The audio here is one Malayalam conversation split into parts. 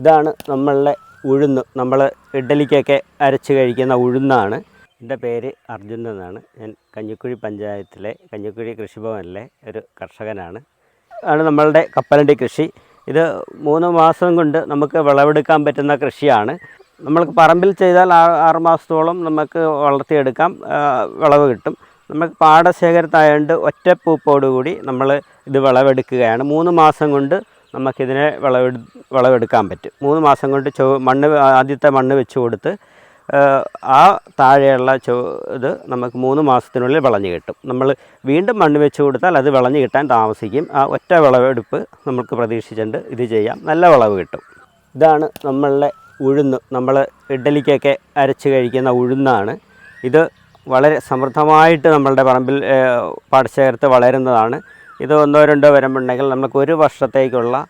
ഇതാണ് നമ്മളുടെ ഉഴുന്ന്. നമ്മൾ ഇഡ്ഡലിക്കൊക്കെ അരച്ച് കഴിക്കുന്ന ഉഴുന്നാണ്. എന്റെ പേര് അർജുൻ എന്നാണ്. ഞാൻ കഞ്ഞിക്കുഴി പഞ്ചായത്തിലെ കഞ്ഞിക്കുഴി കൃഷിഭവനിലെ ഒരു കർഷകനാണ്. ആണ് നമ്മളുടെ കപ്പലണ്ടി കൃഷി. ഇത് മൂന്ന് മാസം കൊണ്ട് നമുക്ക് വിളവെടുക്കാൻ പറ്റുന്ന കൃഷിയാണ്. നമ്മൾക്ക് പറമ്പിൽ ചെയ്താൽ ആറ് മാസത്തോളം നമുക്ക് വളർത്തിയെടുക്കാം. വിളവ് കിട്ടും. നമുക്ക് പാടശേഖരത്തായതുകൊണ്ട് ഒറ്റപ്പൂപ്പോടുകൂടി നമ്മൾ ഇത് വിളവെടുക്കുകയാണ്. മൂന്ന് മാസം കൊണ്ട് നമുക്കിതിനെ വിളവെടു വിളവെടുക്കാൻ പറ്റും. മൂന്ന് മാസം കൊണ്ട് ചോ മണ്ണ് ആദ്യത്തെ മണ്ണ് വെച്ച് കൊടുത്ത് ആ താഴെയുള്ള ചോ ഇത് നമുക്ക് മൂന്ന് മാസത്തിനുള്ളിൽ വിളഞ്ഞ് കിട്ടും. നമ്മൾ വീണ്ടും മണ്ണ് വെച്ച് കൊടുത്താൽ അത് വിളഞ്ഞ് കിട്ടാൻ താമസിക്കും. ആ ഒറ്റ വിളവെടുപ്പ് നമുക്ക് പ്രതീക്ഷിച്ചുകൊണ്ട് ഇത് ചെയ്യാം. നല്ല വിളവ് കിട്ടും. ഇതാണ് നമ്മളുടെ ഉഴുന്ന്. നമ്മൾ ഇഡ്ഡലിക്കൊക്കെ അരച്ച് കഴിക്കുന്ന ഉഴുന്നാണ്. ഇത് വളരെ സമൃദ്ധമായിട്ട് നമ്മളുടെ പറമ്പിൽ പാടശേഖരത്ത് വളരുന്നതാണ്. ഇത് ഒന്നോ രണ്ടോ വരുമ്പോണ്ടെങ്കിൽ നമുക്ക് ഒരു വർഷത്തേക്കുള്ള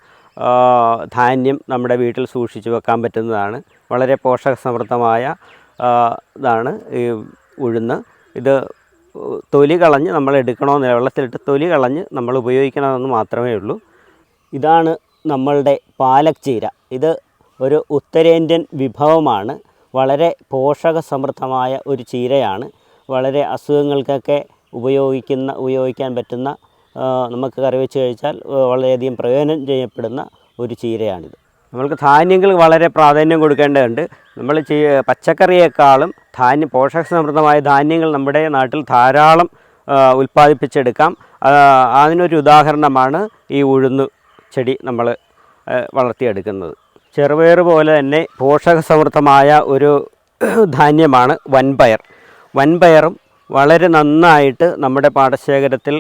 ധാന്യം നമ്മുടെ വീട്ടിൽ സൂക്ഷിച്ചു വെക്കാൻ പറ്റുന്നതാണ്. വളരെ പോഷകസമൃദ്ധമായ ഇതാണ് ഈ ഉഴുന്ന്. ഇത് തൊലി കളഞ്ഞ് നമ്മൾ എടുക്കണമെന്നില്ല. വെള്ളത്തിലിട്ട് തൊലി കളഞ്ഞ് നമ്മൾ ഉപയോഗിക്കണമെന്ന് മാത്രമേ ഉള്ളൂ. ഇതാണ് നമ്മളുടെ പാലക് ചീര ഇത് ഒരു ഉത്തരേന്ത്യൻ വിഭവമാണ്. വളരെ പോഷകസമൃദ്ധമായ ഒരു ചീരയാണ്. വളരെ അസുഖങ്ങൾക്കൊക്കെ ഉപയോഗിക്കുന്ന ഉപയോഗിക്കാൻ പറ്റുന്ന നമുക്ക് കറി വെച്ച് കഴിച്ചാൽ വളരെയധികം പ്രയോജനം ചെയ്യപ്പെടുന്ന ഒരു ചീരയാണിത്. നമ്മൾക്ക് ധാന്യങ്ങൾ വളരെ പ്രാധാന്യം കൊടുക്കേണ്ടതുണ്ട്. നമ്മൾ പച്ചക്കറിയേക്കാളും ധാന്യം പോഷകസമൃദ്ധമായ ധാന്യങ്ങൾ നമ്മുടെ നാട്ടിൽ ധാരാളം ഉൽപ്പാദിപ്പിച്ചെടുക്കാം. അതിനൊരു ഉദാഹരണമാണ് ഈ ഉഴുന്ന് ചെടി നമ്മൾ വളർത്തിയെടുക്കുന്നത്. ചെറുപയർ പോലെ തന്നെ പോഷകസമൃദ്ധമായ ഒരു ധാന്യമാണ് വൻപയർ. വൻപയറും വളരെ നന്നായിട്ട് നമ്മുടെ പാടശേഖരത്തിൽ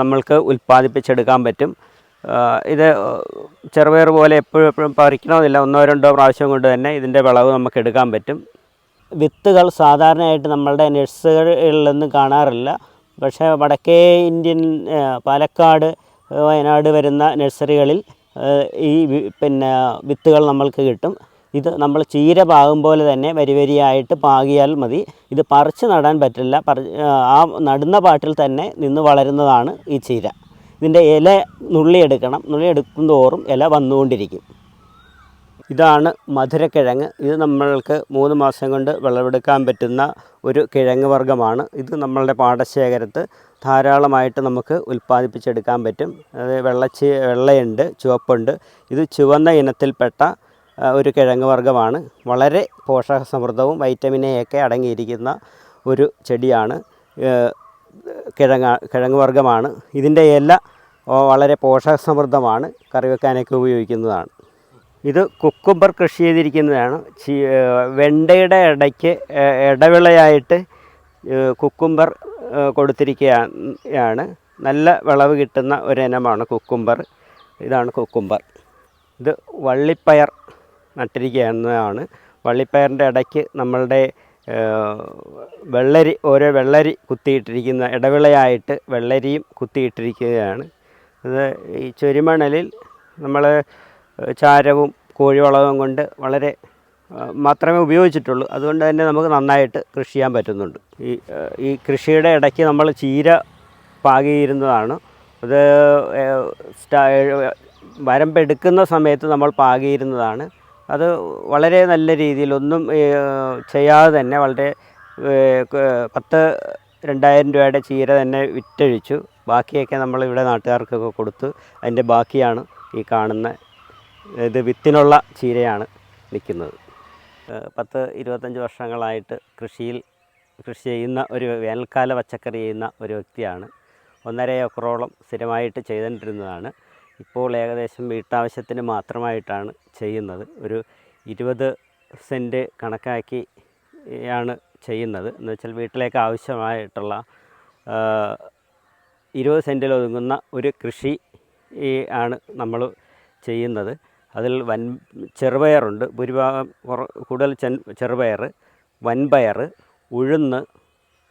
നമ്മൾക്ക് ഉൽപ്പാദിപ്പിച്ചെടുക്കാൻ പറ്റും. ഇത് ചെറുപയർ പോലെ എപ്പോഴും എപ്പോഴും പറിക്കണമെന്നില്ല ഒന്നോ രണ്ടോ പ്രാവശ്യം കൊണ്ട് തന്നെ ഇതിന്റെ വിളവ് നമുക്ക് എടുക്കാൻ പറ്റും. വിത്തുകൾ സാധാരണയായിട്ട് നമ്മളുടെ നഴ്സറികളിലൊന്നും കാണാറില്ല. പക്ഷേ വടക്കേ ഇന്ത്യൻ പാലക്കാട് വയനാട് വരുന്ന നഴ്സറികളിൽ ഈ പിന്നെ വിത്തുകൾ നമ്മൾക്ക് കിട്ടും. ഇത് നമ്മൾ ചീര പാകും പോലെ തന്നെ വരി വരിയായിട്ട് പാകിയാൽ മതി. ഇത് പറിച്ച് നടാൻ പറ്റില്ല. പറി ആ നടുന്ന പാട്ടിൽ തന്നെ നിന്ന് വളരുന്നതാണ് ഈ ചീര. ഇതിന്റെ ഇല നുള്ളിയെടുക്കണം നുള്ളിയെടുക്കും തോറും ഇല വന്നുകൊണ്ടിരിക്കും. ഇതാണ് മധുരക്കിഴങ്ങ്. ഇത് നമ്മൾക്ക് മൂന്ന് മാസം കൊണ്ട് വിളവെടുക്കാൻ പറ്റുന്ന ഒരു കിഴങ്ങ് വർഗമാണ്. ഇത് നമ്മളുടെ പാടശേഖരത്ത് ധാരാളമായിട്ട് നമുക്ക് ഉൽപ്പാദിപ്പിച്ചെടുക്കാൻ പറ്റും. അത് വെള്ളച്ചി വെള്ളയുണ്ട് ചുവപ്പുണ്ട്. ഇത് ചുവന്ന ഇനത്തിൽപ്പെട്ട ഒരു കിഴങ്ങ് വർഗമാണ്. വളരെ പോഷകസമൃദ്ധവും വൈറ്റമിൻ എ ഒക്കെ അടങ്ങിയിരിക്കുന്ന ഒരു ചെടിയാണ്. കിഴങ്ങ് കിഴങ്ങ വർഗമാണ്. ഇതിന്റെ ഇല വളരെ പോഷകസമൃദ്ധമാണ്. കറി വെക്കാനൊക്കെ ഉപയോഗിക്കുന്നതാണ്. ഇത് കുക്കുംബർ കൃഷി ചെയ്തിരിക്കുന്നതാണ്. ചീ വെണ്ടയുടെ ഇടയ്ക്ക് ഇടവിളയായിട്ട് കുക്കുംബർ കൊടുത്തിരിക്കുകയാണ്. നല്ല വിളവ് കിട്ടുന്ന ഒരു ഇനമാണ് കുക്കുംബർ. ഇതാണ് കുക്കുംബർ. ഇത് വള്ളിപ്പയർ നട്ടിരിക്കുന്നതാണ് വള്ളിപ്പയറിന്റെ ഇടയ്ക്ക് നമ്മളുടെ വെള്ളരി ഓരോ വെള്ളരി കുത്തിയിട്ടിരിക്കുന്ന ഇടവിളയായിട്ട് വെള്ളരിയും കുത്തിയിട്ടിരിക്കുകയാണ്. ഇത് ഈ ചൊരിമണലിൽ നമ്മൾ ചാരവും കോഴിവളവും കൊണ്ട് വളരെ മാത്രമേ ഉപയോഗിച്ചിട്ടുള്ളൂ. അതുകൊണ്ട് തന്നെ നമുക്ക് നന്നായിട്ട് കൃഷി ചെയ്യാൻ പറ്റുന്നുണ്ട്. ഈ ഈ കൃഷിയുടെ ഇടയ്ക്ക് നമ്മൾ ചീര പാകിയിരുന്നതാണ്. അത് വരമ്പെടുക്കുന്ന സമയത്ത് നമ്മൾ പാകിയിരുന്നതാണ്. അത് വളരെ നല്ല രീതിയിൽ ഒന്നും ചെയ്യാതെ തന്നെ വളരെ പത്ത് രണ്ടായിരം രൂപയുടെ ചീര തന്നെ വിറ്റഴിച്ചു. ബാക്കിയൊക്കെ നമ്മൾ ഇവിടെ നാട്ടുകാർക്കൊക്കെ കൊടുത്തു. അതിന്റെ ബാക്കിയാണ് ഈ കാണുന്ന ഇത് വിത്തിനുള്ള ചീരയാണ് നിൽക്കുന്നത്. പത്ത് ഇരുപത്തഞ്ച് വർഷങ്ങളായിട്ട് കൃഷിയിൽ കൃഷി ചെയ്യുന്ന ഒരു വേനൽക്കാല പച്ചക്കറി ചെയ്യുന്ന ഒരു വ്യക്തിയാണ്. ഒന്നര ഏക്കറോളം സ്ഥിരമായിട്ട് ചെയ്തുകൊണ്ടിരുന്നതാണ്. ഇപ്പോൾ ഏകദേശം വീട്ടാവശ്യത്തിന് മാത്രമായിട്ടാണ് ചെയ്യുന്നത്. ഒരു ഇരുപത് സെന്റ് കണക്കാക്കി ആണ് ചെയ്യുന്നത്. എന്ന് വെച്ചാൽ വീട്ടിലേക്ക് ആവശ്യമായിട്ടുള്ള ഇരുപത് സെന്റിൽ ഒതുങ്ങുന്ന ഒരു കൃഷി ആണ് നമ്മൾ ചെയ്യുന്നത്. അതിൽ വൻ ചെറുപയറുണ്ട് ഭൂരിഭാഗം കൂടുതൽ ചെൻ ചെറുപയർ വൻപയർ ഉഴുന്ന്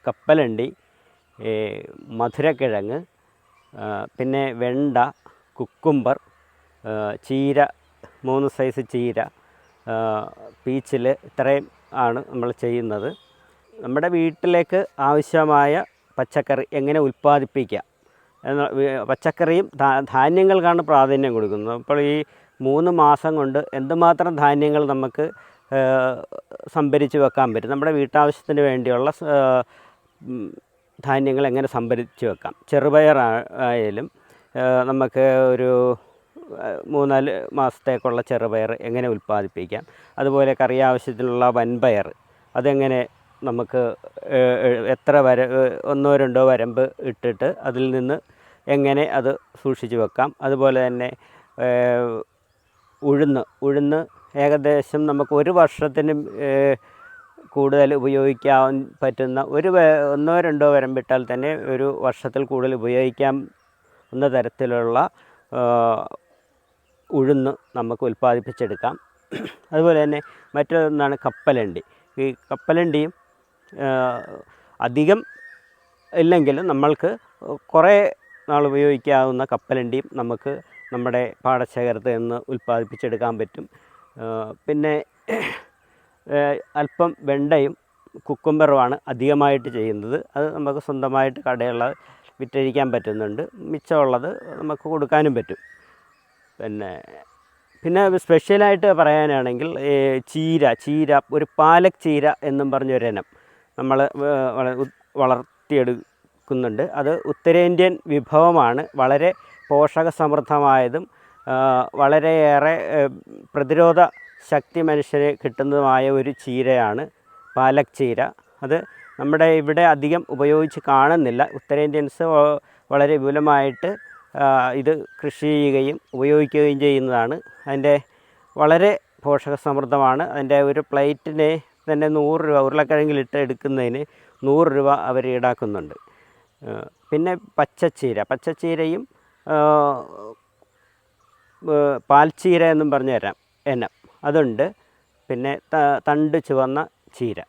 കപ്പലണ്ടി മധുരക്കിഴങ്ങ് പിന്നെ വെണ്ട കുക്കുംബർ ചീര മൂന്ന് സൈസ് ചീര പീച്ചിൽ ഇത്രയും ആണ് നമ്മൾ ചെയ്യുന്നത്. നമ്മുടെ വീട്ടിലേക്ക് ആവശ്യമായ പച്ചക്കറി എങ്ങനെ ഉൽപ്പാദിപ്പിക്കാം എന്ന പച്ചക്കറിയും ധാന്യങ്ങൾക്കാണ് പ്രാധാന്യം കൊടുക്കുന്നത്. അപ്പോൾ ഈ മൂന്ന് മാസം കൊണ്ട് എന്തുമാത്രം ധാന്യങ്ങൾ നമുക്ക് സംഭരിച്ച് വെക്കാൻ പറ്റും? നമ്മുടെ വീട്ടാവശ്യത്തിന് വേണ്ടിയുള്ള ധാന്യങ്ങൾ എങ്ങനെ സംഭരിച്ച് വെക്കാം? ചെറുപയർ ആയാലും നമുക്ക് ഒരു മൂന്നാൽ മാസത്തേക്കുള്ള ചെറുപയർ എങ്ങനെ ഉൽപ്പാദിപ്പിക്കാം? അതുപോലെ കറി ആവശ്യത്തിനുള്ള വൻപയർ അതെങ്ങനെ നമുക്ക് എത്ര വര ഒന്നോ രണ്ടോ വരമ്പ് ഇട്ടിട്ട് അതിൽ നിന്ന് എങ്ങനെ അത് സൂക്ഷിച്ചു വെക്കാം? അതുപോലെ തന്നെ ഉഴുന്ന് ഉഴുന്ന് ഏകദേശം നമുക്ക് ഒരു വർഷത്തിന് കൂടുതൽ ഉപയോഗിക്കാൻ പറ്റുന്ന ഒരു ഒന്നോ രണ്ടോ വരമ്പിട്ടാൽ തന്നെ ഒരു വർഷത്തിൽ കൂടുതൽ ഉപയോഗിക്കാം എന്ന തരത്തിലുള്ള ഉഴുന്ന് നമുക്ക് ഉൽപ്പാദിപ്പിച്ചെടുക്കാം. അതുപോലെ തന്നെ മറ്റൊന്നാണ് കപ്പലണ്ടി. ഈ കപ്പലണ്ടിയും അധികം ഇല്ലെങ്കിലും നമ്മൾക്ക് കുറേ നാൾ ഉപയോഗിക്കാവുന്ന കപ്പലണ്ടിയും നമുക്ക് നമ്മുടെ പാടശേഖരത്തിൽ നിന്ന് ഉൽപ്പാദിപ്പിച്ചെടുക്കാൻ പറ്റും. പിന്നെ അല്പം വെണ്ടയും കുക്കുംബറുമാണ് അധികമായിട്ട് ചെയ്യുന്നത്. അത് നമുക്ക് സ്വന്തമായിട്ട് കടയുള്ള വിറ്റഴിക്കാൻ പറ്റുന്നുണ്ട്. മിച്ചമുള്ളത് നമുക്ക് കൊടുക്കാനും പറ്റും. പിന്നെ പിന്നെ സ്പെഷ്യലായിട്ട് പറയാനാണെങ്കിൽ ചീര ചീര ഒരു പാലക് ചീര എന്നും പറഞ്ഞൊരിനം നമ്മൾ വളർത്തിയെടുക്കുന്നുണ്ട്. അത് ഉത്തരേന്ത്യൻ വിഭവമാണ്. വളരെ പോഷക സമൃദ്ധമായതും വളരെയേറെ പ്രതിരോധ ശക്തി മനുഷ്യന് കിട്ടുന്നതുമായ ഒരു ചീരയാണ് പാലക് ചീര. അത് നമ്മുടെ ഇവിടെ അധികം ഉപയോഗിച്ച് കാണുന്നില്ല. ഉത്തരേന്ത്യൻസ് വളരെ വിപുലമായിട്ട് ഇത് കൃഷി ചെയ്യുകയും ഉപയോഗിക്കുകയും ചെയ്യുന്നതാണ്. അതിന്റെ വളരെ പോഷക സമൃദ്ധമാണ് അതിന്റെ ഒരു പ്ലേറ്റിന് തന്നെ നൂറ് രൂപ ഉരുളക്കിഴങ്ങിലിട്ട് എടുക്കുന്നതിന് നൂറ് രൂപ അവർ ഈടാക്കുന്നുണ്ട്. പിന്നെ പച്ചച്ചീര. പച്ചച്ചീരയും പാൽച്ചീര എന്നും പറഞ്ഞു തരാം എനം. അതുണ്ട്. പിന്നെ തണ്ട് ചുവന്ന ചീര.